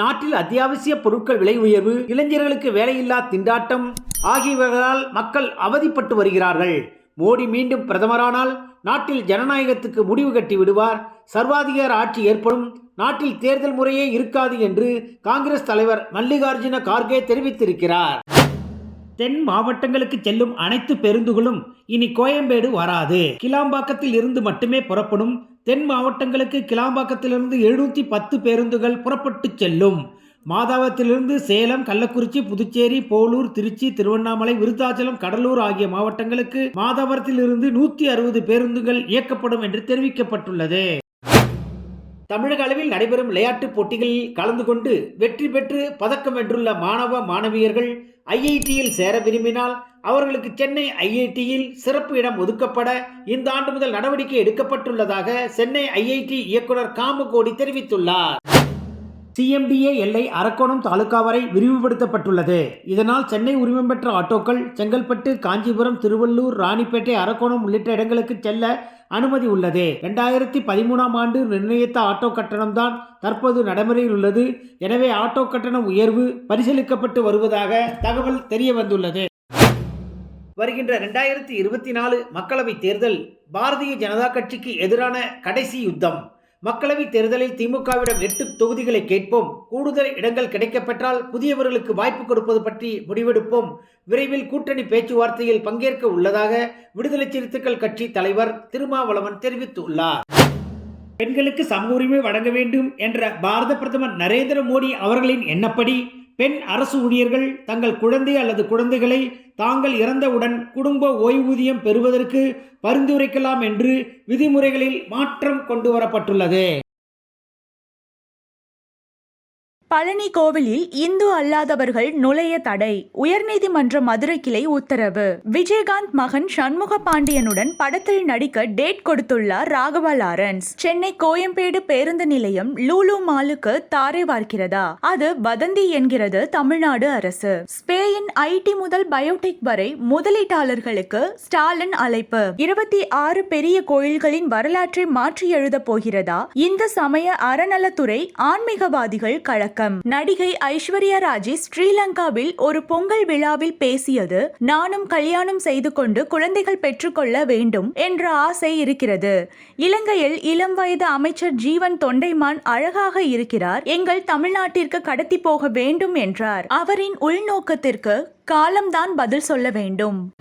நாட்டில் அத்தியாவசிய பொருட்கள் விலை உயர்வு இளைஞர்களுக்கு வேலையில்லா திண்டாட்டம் ஆகியவர்களால் மக்கள் அவதிப்பட்டு வருகிறார்கள். மோடி மீண்டும் பிரதமரானால் நாட்டில் ஜனநாயகத்துக்கு முடிவு கட்டி விடுவார். சர்வாதிகார ஆட்சி ஏற்படும். நாட்டில் தேர்தல் முறையே இருக்காது என்று காங்கிரஸ் தலைவர் மல்லிகார்ஜுன கார்கே தெரிவித்திருக்கிறார். தென் மாவட்டங்களுக்கு செல்லும் அனைத்து பேருந்துகளும் இனி கோயம்பேடு வராது. கிளாம்பாக்கத்தில் இருந்து மட்டுமே புறப்படும். தென் மாவட்டங்களுக்கு கிளாம்பாக்கத்திலிருந்து எழுநூற்றி பத்து பேருந்துகள் புறப்பட்டு செல்லும். மாதாவத்திலிருந்து சேலம் கள்ளக்குறிச்சி புதுச்சேரி போலூர் திருச்சி திருவண்ணாமலை விருத்தாச்சலம் கடலூர் ஆகிய மாவட்டங்களுக்கு மாதாவரத்திலிருந்து நூற்றி அறுபது பேருந்துகள் இயக்கப்படும் என்று தெரிவிக்கப்பட்டுள்ளது. தமிழக அளவில் நடைபெறும் விளையாட்டுப் போட்டிகளில் கலந்து கொண்டு வெற்றி பெற்று பதக்கம் வென்றுள்ள மாணவ மாணவியர்கள் ஐஐடியில் சேர விரும்பினால் அவர்களுக்கு சென்னை ஐஐடியில் சிறப்பு இடம் ஒதுக்கப்பட இந்த ஆண்டு முதல் நடவடிக்கை எடுக்கப்பட்டுள்ளதாக சென்னை ஐஐடி இயக்குனர் காமகோடி தெரிவித்துள்ளார். சிஎம்டிஏ எல்லை அரக்கோணம் தாலுகா வரை விரிவுபடுத்தப்பட்டுள்ளது. இதனால் சென்னை உரிமம் பெற்ற ஆட்டோக்கள் செங்கல்பட்டு காஞ்சிபுரம் திருவள்ளூர் ராணிப்பேட்டை அரக்கோணம் உள்ளிட்ட இடங்களுக்கு செல்ல அனுமதி உள்ளது. இரண்டாயிரத்தி பதிமூணாம் ஆண்டு நிர்ணயித்த ஆட்டோ கட்டணம் தான் தற்போது நடைமுறையில் உள்ளது. எனவே ஆட்டோ கட்டணம் உயர்வு பரிசீலிக்கப்பட்டு வருவதாக தகவல் தெரிய வந்துள்ளது வருகின்ற ரெண்டாயிரத்தி இருபத்தி நாலு மக்களவை தேர்தல் பாரதிய ஜனதா கட்சிக்கு எதிரான கடைசி யுத்தம். மக்களவை தேர்தலில் திமுகவிடம் எட்டு தொகுதிகளை கேட்போம். கூடுதல் இடங்கள் கிடைக்கப்பெற்றால் புதியவர்களுக்கு வாய்ப்பு கொடுப்பது பற்றி முடிவெடுப்போம். விரைவில் கூட்டணி பேச்சுவார்த்தையில் பங்கேற்க உள்ளதாக விடுதலை சிறுத்தைகள் கட்சி தலைவர் திருமாவளவன் தெரிவித்துள்ளார். பெண்களுக்கு சம உரிமை வழங்க வேண்டும் என்ற பாரத பிரதமர் நரேந்திர மோடி அவர்களின் எண்ணப்படி பெண் அரசு ஊழியர்கள் தங்கள் குழந்தை அல்லது குழந்தைகளை தாங்கள் இறந்தவுடன் குடும்ப ஓய்வூதியம் பெறுவதற்கு பரிந்துரைக்கலாம் என்று விதிமுறைகளில் மாற்றம் கொண்டு வரப்பட்டுள்ளது. பழனி கோவிலில் இந்து அல்லாதவர்கள் நுழைய தடை. உயர்நீதிமன்ற மதுரை கிளை உத்தரவு. விஜயகாந்த் மகன் சண்முக பாண்டியனுடன் படத்தில் நடிக்க டேட் கொடுத்துள்ளார் ராகவா லாரன்ஸ். சென்னை கோயம்பேடு பேருந்து நிலையம் லூலு மாலுக்கு தாரை வார்க்கிறதா? அது வதந்தி என்கிறது தமிழ்நாடு அரசு. ஸ்பெயின் ஐடி முதல் பயோடெக் வரை முதலீட்டாளர்களுக்கு ஸ்டாலின் அழைப்பு. இருபத்தி ஆறு பெரிய கோயில்களின் வரலாற்றை மாற்றி எழுதப் போகிறதா? இந்த சமய அறநலத்துறை ஆன்மீகவாதிகள் கழகம் நடிகை ஐஸ்வர்யா ராஜேஷ் ஸ்ரீலங்காவில் ஒரு பொங்கல் விழாவில் பேசியது நானும் கல்யாணம் செய்து கொண்டு குழந்தைகள் பெற்றுக்கொள்ள வேண்டும் என்ற ஆசை இருக்கிறது. இலங்கையில் இளம் வயது அமைச்சர் ஜீவன் தொண்டைமான் அழகாக இருக்கிறார் எங்கள் தமிழ்நாட்டிற்கு கடத்தி போக வேண்டும் என்றார். அவரின் உள்நோக்கத்திற்கு காலம்தான் பதில் சொல்ல வேண்டும்.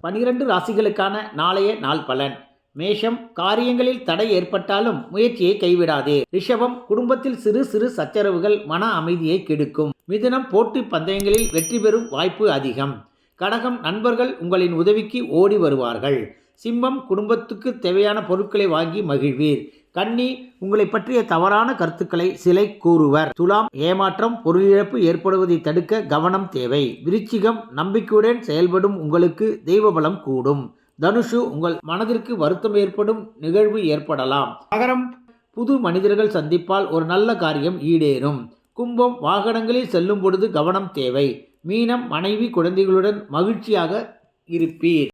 பனிரெண்டு ராசிகளுக்கான நாளைய நாள் பலன். மேஷம் காரியங்களில் தடை ஏற்பட்டாலும் முயற்சியை கைவிடாதே. ரிஷபம் குடும்பத்தில் சிறு சிறு சச்சரவுகள் மன அமைதியை கெடுக்கும். மிதுனம் போட்டி பந்தயங்களில் வெற்றி பெறும் வாய்ப்பு அதிகம். கடகம் நண்பர்கள் உங்களின் உதவிக்கு ஓடி வருவார்கள். சிம்மம் குடும்பத்துக்கு தேவையான பொருட்களை வாங்கி மகிழ்வீர். கன்னி உங்களை பற்றிய தவறான கருத்துக்களை சிலை கூறுவர். துலாம் ஏமாற்றம் பொருளிழப்பு ஏற்படுவதை தடுக்க கவனம் தேவை. விருச்சிகம் நம்பிக்கையுடன் செயல்படும் உங்களுக்கு தெய்வபலம் கூடும். தனுஷு உங்கள் மனதிற்கு வருத்தம் ஏற்படும் நிகழ்வு ஏற்படலாம். நகரம் புது மனிதர்கள் சந்திப்பால் ஒரு நல்ல காரியம் ஈடேறும். கும்பம் வாகனங்களில் செல்லும் பொழுது கவனம் தேவை. மீனம் மனைவி குழந்தைகளுடன் மகிழ்ச்சியாக இருப்பீர்.